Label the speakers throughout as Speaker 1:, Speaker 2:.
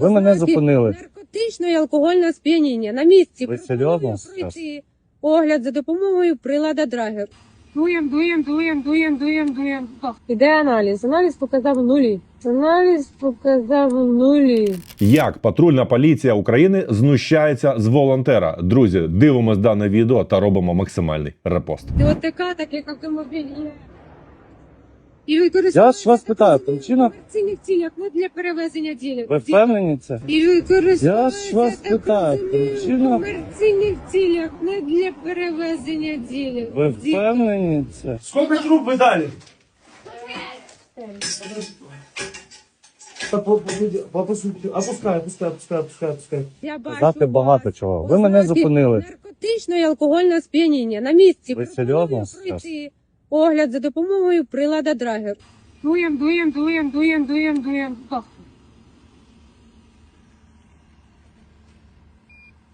Speaker 1: Ви мене зупинили.
Speaker 2: Наркотичне і алкогольне сп'яніння на місці.
Speaker 1: Ви
Speaker 2: Пропоную
Speaker 1: серйозно
Speaker 2: пройти огляд за допомогою прилада Драгер. Дуєм, дуєм, дуєм, дуєм, дуєм, дуєм. Іде аналіз. Аналіз показав нулі. Аналіз показав нулі.
Speaker 3: Як патрульна поліція України знущається з волонтера. Друзі, дивимось дане відео та робимо максимальний репост.
Speaker 2: ДОТК, так як автомобіль є. І
Speaker 1: Я
Speaker 2: використовується
Speaker 1: ж вас питаю, причина-
Speaker 2: в комерційних цілях, не для перевезення ділів.
Speaker 1: Ви впевнені це?
Speaker 2: І використовується
Speaker 1: Я ж вас питаю, причина-
Speaker 2: в комерційних цілях, не для перевезення ділів.
Speaker 1: Ви впевнені це?
Speaker 4: Сколько труб вы дали? Опускай, опускай, опускай, опускай, опускай.
Speaker 2: Я бачу
Speaker 1: Казати багато чого. Ви мене
Speaker 2: Ознаки
Speaker 1: зупинили.
Speaker 2: Наркотичне і алкогольне сп'яніння на місці.
Speaker 1: Ви
Speaker 2: Пропоную
Speaker 1: серйозно
Speaker 2: пройти огляд за допомогою прилада Драгер. Дуєм, дуєм, дуєм, дуєм, дуєм, дуєм.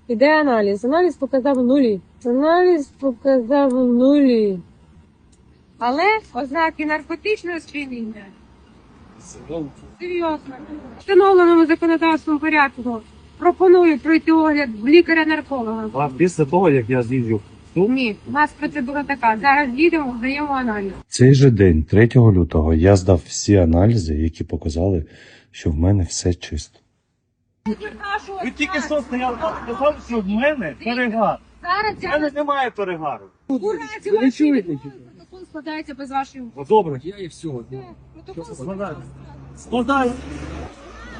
Speaker 2: Іде аналіз. Аналіз показав нулі. Аналіз показав нулі. Але ознаки наркотичного сп'яніння. Серйозно. Встановленому законодавством порядку пропоную пройти огляд в лікаря-нарколога.
Speaker 1: А після того, як я з'їздив,
Speaker 2: Ні, у нас процедура така. Зараз їдемо, здаємо аналіз.
Speaker 5: Цей же день, 3 лютого, я здав всі аналізи, які показали, що в мене все чисто.
Speaker 4: Ви тільки що стояли, сказали, що в мене перегар.
Speaker 2: Зараз
Speaker 4: В
Speaker 2: я
Speaker 4: мене немає перегару.
Speaker 2: у разі вашої протокол складається без вашої
Speaker 4: Ну, Добре.
Speaker 6: Я і все.
Speaker 2: протокол
Speaker 4: Складаю. Складаю.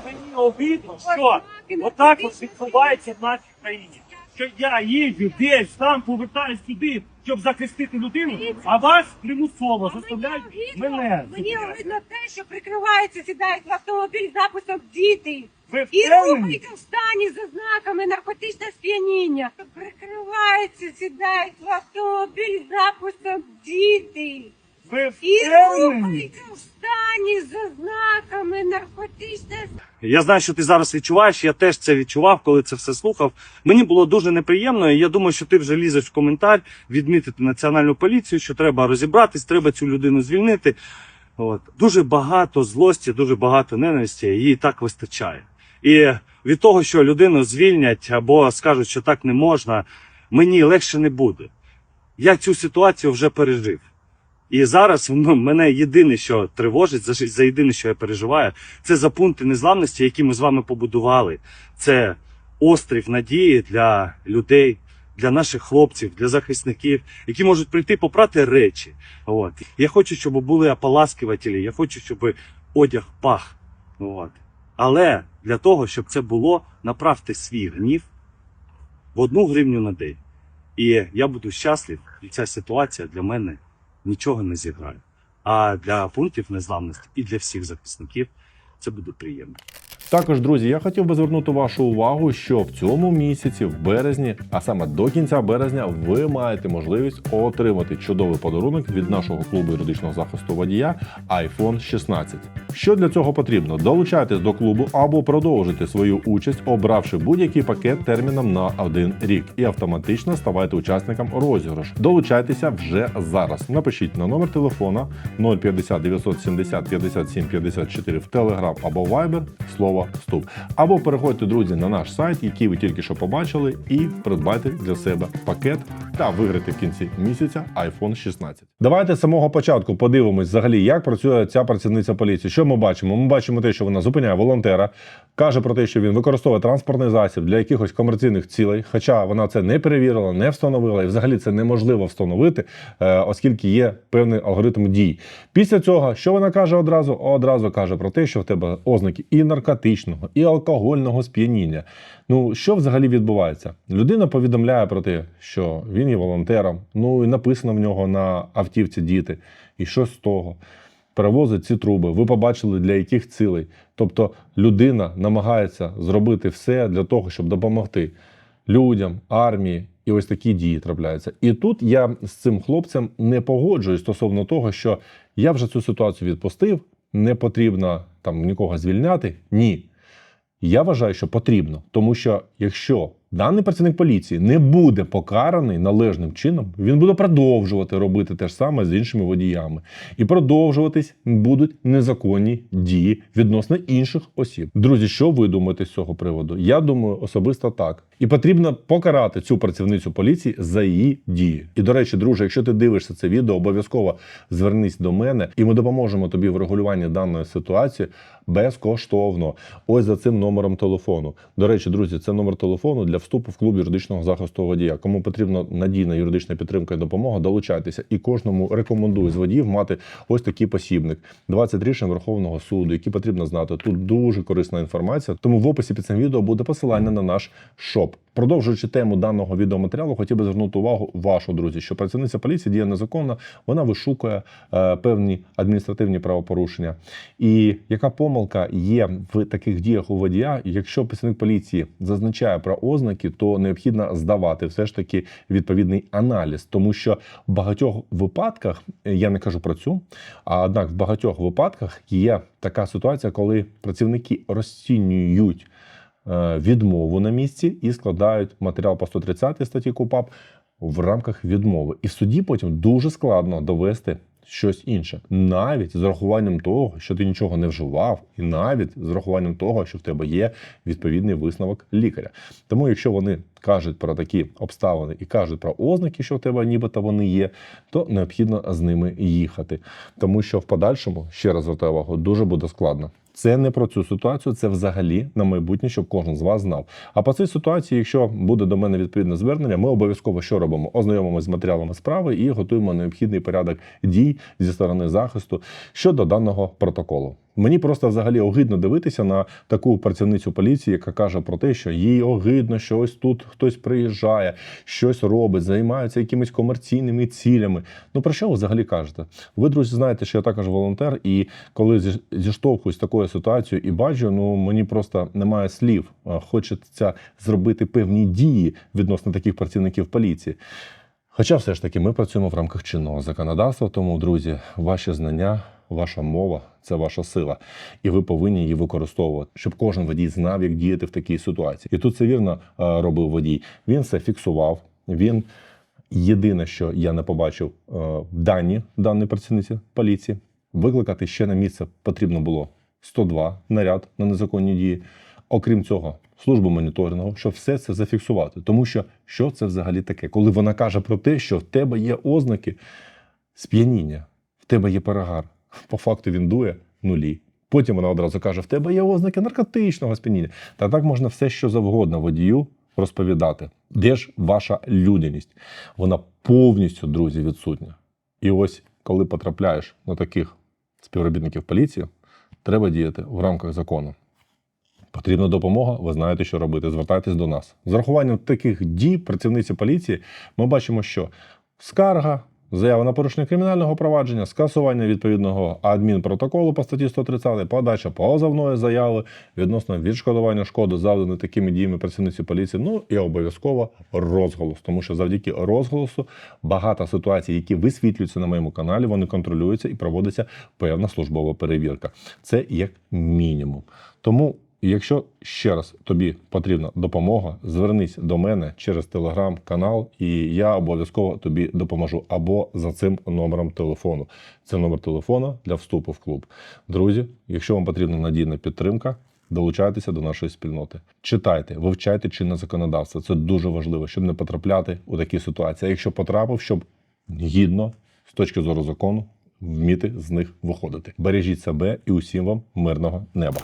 Speaker 4: Мені обідно, що отак от відбувається в нашій країні. Що я їжджу десь, там повертаюсь сюди, щоб захистити людину, а вас примусово заставляють мене.
Speaker 2: Мені
Speaker 4: зупиняти.
Speaker 2: видно те, що прикриваються, сідають в автомобіль з написом діти.
Speaker 4: Ви
Speaker 2: І
Speaker 4: впевнені?
Speaker 2: в стані за знаками наркотичного сп'яніння. Прикриваються, сідають в автомобіль з написом діти.
Speaker 4: Ви
Speaker 2: І
Speaker 4: впевнені?
Speaker 2: рухаються в стані за знаками наркотичного
Speaker 4: Я знаю, що ти зараз відчуваєш. Я теж це відчував, коли це все слухав. Мені було дуже неприємно, і я думаю, що ти вже лізеш в коментар відмітити національну поліцію, що треба розібратись, треба цю людину звільнити. От дуже багато злості, дуже багато ненависті, їй і так вистачає. І від того, що людину звільнять або скажуть, що так не можна, мені легше не буде. Я цю ситуацію вже пережив. І зараз мене єдине, що тривожить, за, за єдине, що я переживаю, це за пункти незламності, які ми з вами побудували. Це острів надії для людей, для наших хлопців, для захисників, які можуть прийти попрати речі. От. Я хочу, щоб були ополаскувателі, я хочу, щоб одяг пах. От. Але для того, щоб це було, направте свій гнів в одну гривню на день. І я буду щаслив, і ця ситуація для мене нічого не зіграє. А для пунктів незламності і для всіх захисників це буде приємно.
Speaker 3: Також, друзі, я хотів би звернути вашу увагу, що в цьому місяці, в березні, а саме до кінця березня, ви маєте можливість отримати чудовий подарунок від нашого клубу юридичного захисту водія iPhone 16. Що для цього потрібно? Долучайтесь до клубу або продовжуйте свою участь, обравши будь-який пакет терміном на один рік, і автоматично ставайте учасником розіграшу. Долучайтеся вже зараз. Напишіть на номер телефона 050 970 57 54 в Telegram або Viber слово вступ. Або переходьте, друзі, на наш сайт, який ви тільки що побачили, і придбайте для себе пакет та виграти в кінці місяця iPhone 16. Давайте з самого початку подивимось взагалі, як працює ця працівниця поліції. Що ми бачимо? Ми бачимо те, що вона зупиняє волонтера, каже про те, що він використовує транспортний засіб для якихось комерційних цілей, хоча вона це не перевірила, не встановила, і взагалі це неможливо встановити, е, оскільки є певний алгоритм дій. Після цього, що вона каже одразу? Одразу каже про те, що в тебе ознаки і наркотичного, і алкогольного сп'яніння. Ну що взагалі відбувається? Людина повідомляє про те, що він є волонтером. Ну і написано в нього на автівці діти. І що з того? Перевозить ці труби. Ви побачили для яких цілей. Тобто людина намагається зробити все для того, щоб допомогти людям, армії. І ось такі дії трапляються. І тут я з цим хлопцем не погоджуюсь стосовно того, що я вже цю ситуацію відпустив, не потрібно там нікого звільняти. Ні. Я вважаю, що потрібно, тому що якщо даний працівник поліції не буде покараний належним чином, він буде продовжувати робити те ж саме з іншими водіями. І продовжуватись будуть незаконні дії відносно інших осіб. Друзі, що ви думаєте з цього приводу? Я думаю особисто так. І потрібно покарати цю працівницю поліції за її дії. І до речі, друже, якщо ти дивишся це відео, обов'язково звернись до мене, і ми допоможемо тобі в регулюванні даної ситуації безкоштовно. Ось за цим номером телефону. До речі, друзі, це номер телефону для вступу в клуб юридичного захисту водія. Кому потрібна надійна юридична підтримка і допомога, долучайтеся. І кожному рекомендую з водіїв мати ось такий посібник. 20 рішень Верховного суду, які потрібно знати. Тут дуже корисна інформація. Тому в описі під цим відео буде посилання на наш шоп. Продовжуючи тему даного відеоматеріалу, хотів би звернути увагу вашу, друзі, що працівниця поліції діє незаконно, вона вишукує е, певні адміністративні правопорушення. І яка помилка є в таких діях у водія? Якщо працівник поліції зазначає про ознаки, то необхідно здавати все ж таки відповідний аналіз, тому що в багатьох випадках е, я не кажу про цю, а однак в багатьох випадках є така ситуація, коли працівники розцінюють відмову на місці і складають матеріал по 130 статті КУПАП в рамках відмови. І в суді потім дуже складно довести щось інше, навіть з урахуванням того, що ти нічого не вживав, і навіть з урахуванням того, що в тебе є відповідний висновок лікаря. Тому, якщо вони кажуть про такі обставини і кажуть про ознаки, що в тебе нібито вони є, то необхідно з ними їхати. Тому що в подальшому, ще раз звертаю увагу, дуже буде складно. Це не про цю ситуацію, це взагалі на майбутнє, щоб кожен з вас знав. А по цій ситуації, якщо буде до мене відповідне звернення, ми обов'язково що робимо? Ознайомимося з матеріалами справи і готуємо необхідний порядок дій зі сторони захисту щодо даного протоколу. Мені просто взагалі огидно дивитися на таку працівницю поліції, яка каже про те, що їй огидно, що ось тут хтось приїжджає, щось робить, займається якимись комерційними цілями. Ну про що ви взагалі кажете? Ви, друзі, знаєте, що я також волонтер, і коли зі- зіштовхуюсь такою ситуацією і бачу, ну мені просто немає слів. Хочеться зробити певні дії відносно таких працівників поліції. Хоча все ж таки ми працюємо в рамках чинного законодавства, тому, друзі, ваші знання, ваша мова це ваша сила, і ви повинні її використовувати, щоб кожен водій знав, як діяти в такій ситуації. І тут це вірно е, робив водій. Він це фіксував. Він єдине, що я не побачив е, дані даної працівниці поліції. Викликати ще на місце потрібно було 102 наряд на незаконні дії. Окрім цього, службу моніторингу, щоб все це зафіксувати. Тому що що це взагалі таке? Коли вона каже про те, що в тебе є ознаки сп'яніння, в тебе є перегар. По факту він дує нулі. Потім вона одразу каже: в тебе є ознаки наркотичного сп'яніння. Та так можна все, що завгодно водію розповідати. Де ж ваша людяність? Вона повністю, друзі, відсутня. І ось коли потрапляєш на таких співробітників поліції, треба діяти в рамках закону. Потрібна допомога, ви знаєте, що робити. Звертайтесь до нас. З урахуванням таких дій працівниці поліції ми бачимо, що скарга, заява на порушення кримінального провадження, скасування відповідного адмінпротоколу по статті 130, подача позовної заяви відносно відшкодування шкоди, завданої такими діями працівниці поліції. Ну і обов'язково розголос, тому що завдяки розголосу багато ситуацій, які висвітлюються на моєму каналі, вони контролюються і проводиться певна службова перевірка. Це як мінімум. Тому. Якщо ще раз тобі потрібна допомога, звернись до мене через телеграм-канал, і я обов'язково тобі допоможу або за цим номером телефону. Це номер телефону для вступу в клуб. Друзі, якщо вам потрібна надійна підтримка, долучайтеся до нашої спільноти. Читайте, вивчайте чинне законодавство. Це дуже важливо, щоб не потрапляти у такі ситуації. А якщо потрапив, щоб гідно з точки зору закону вміти з них виходити. Бережіть себе і усім вам мирного неба.